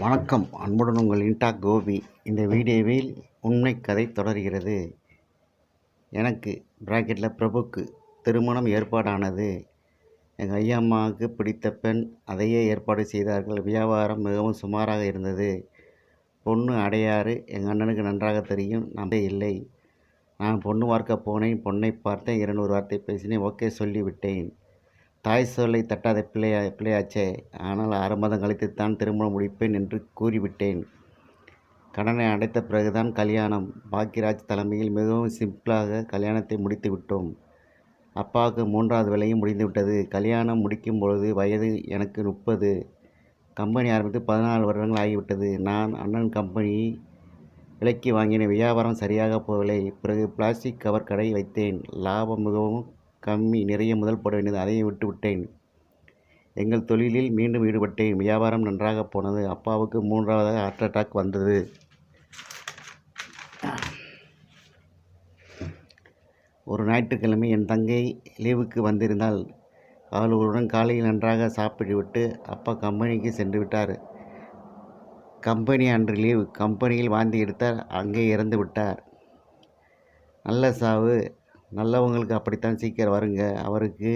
வணக்கம் அன்புடன் உங்கள் இன்டா கோபி. இந்த வீடியோவில் உண்மை கதை தொடர்கிறது. எனக்கு பிராக்கெட்டில் பிரபுக்கு திருமணம் ஏற்பாடானது. எங்கள் ஐயா அம்மாவுக்கு பிடித்த பெண் அதையே ஏற்பாடு செய்தார்கள். வியாபாரம் மிகவும் சுமாராக இருந்தது. பொண்ணு அடையாறு எங்கள் அண்ணனுக்கு நன்றாக தெரியும். நம்ப இல்லை. நான் பொண்ணு பார்க்க போனேன். பொண்ணை பார்த்தேன். இரநூறு வார்த்தை பேசினேன். ஓகே சொல்லிவிட்டேன். தாய் சொல்லை தட்டாத பிள்ளையா பிள்ளையாச்சே. ஆனால் ஆறு மாதம் கழித்து தான் திருமணம் முடிப்பேன் என்று கூறிவிட்டேன். கடனை அடைத்த பிறகுதான் கல்யாணம். பாக்கியராஜ் தலைமையில் மிகவும் சிம்பிளாக கல்யாணத்தை முடித்து விட்டோம் அப்பாவுக்கு மூன்றாவது வேலையும் முடிந்துவிட்டது. கல்யாணம் முடிக்கும் பொழுது வயது எனக்கு முப்பது. கம்பெனி ஆரம்பித்து பதினாலு வருடங்கள் ஆகிவிட்டது. நான் அண்ணன் கம்பெனி விலைக்கு வாங்கின வியாபாரம் சரியாக போகவில்லை. பிறகு பிளாஸ்டிக் கவர் கடை வைத்தேன். லாபம் மிகவும் கம்மி நிறைய முதல் போட வேண்டியது அதையும் விட்டு விட்டேன். எங்கள் தொழிலில் மீண்டும் ஈடுபட்டேன். வியாபாரம் நன்றாக போனது. அப்பாவுக்கு மூன்றாவதாக ஹார்ட் அட்டாக் வந்தது. ஒரு ஞாயிற்றுக்கிழமை என் தங்கை லீவுக்கு வந்திருந்தால் அவர்களுடன் காலையில் நன்றாக சாப்பிட்டுவிட்டு அப்பா கம்பெனிக்கு சென்று விட்டார். கம்பெனி அன்று லீவ் கம்பெனியில் வாந்தி எடுத்தார். அங்கே இறந்து விட்டார். நல்ல சாவு. நல்லவங்களுக்கு அப்படித்தான் சீக்கிரம் வருங்க. அவருக்கு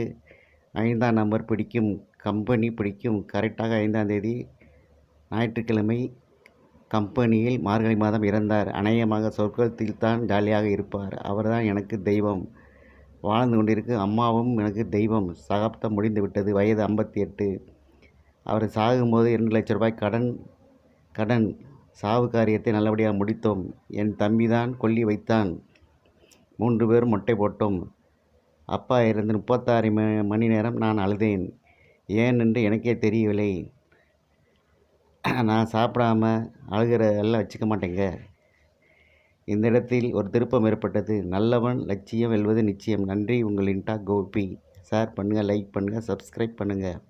ஐந்தாம் நம்பர் பிடிக்கும் கம்பெனி பிடிக்கும். கரெக்டாக ஐந்தாம் தேதி ஞாயிற்றுக்கிழமை கம்பெனியில் மார்கழி மாதம் இறந்தார். அநேகமாக சொர்க்கத்தில் தான் ஜாலியாக இருப்பார். அவர்தான் எனக்கு தெய்வம். வாழ்ந்து கொண்டிருக்கு அம்மாவும் எனக்கு தெய்வம். சகாப்தம் முடிந்து விட்டது வயது ஐம்பத்தி எட்டு அவர் சாகும்போது இரண்டு லட்ச ரூபாய் கடன் கடன் சாவு காரியத்தை நல்லபடியாக முடித்தோம். என் தம்பி தான் கொல்லி வைத்தான். மூன்று பேரும் மொட்டை போட்டோம். அப்பா இருந்து முப்பத்தாறு ம மணி நேரம் நான் அழுதேன். ஏன் என்று எனக்கே தெரியவில்லை. நான் சாப்பிடாம அழுகிற எல்லாம் வச்சுக்க மாட்டேங்க. இந்த இடத்தில் ஒரு திருப்பம் ஏற்பட்டது. நல்லவன் லட்சியம் வெல்வது நிச்சயம். நன்றி உங்கள் இன்டா கோபி. ஷேர் பண்ணுங்கள் லைக் பண்ணுங்கள் சப்ஸ்கிரைப் பண்ணுங்கள்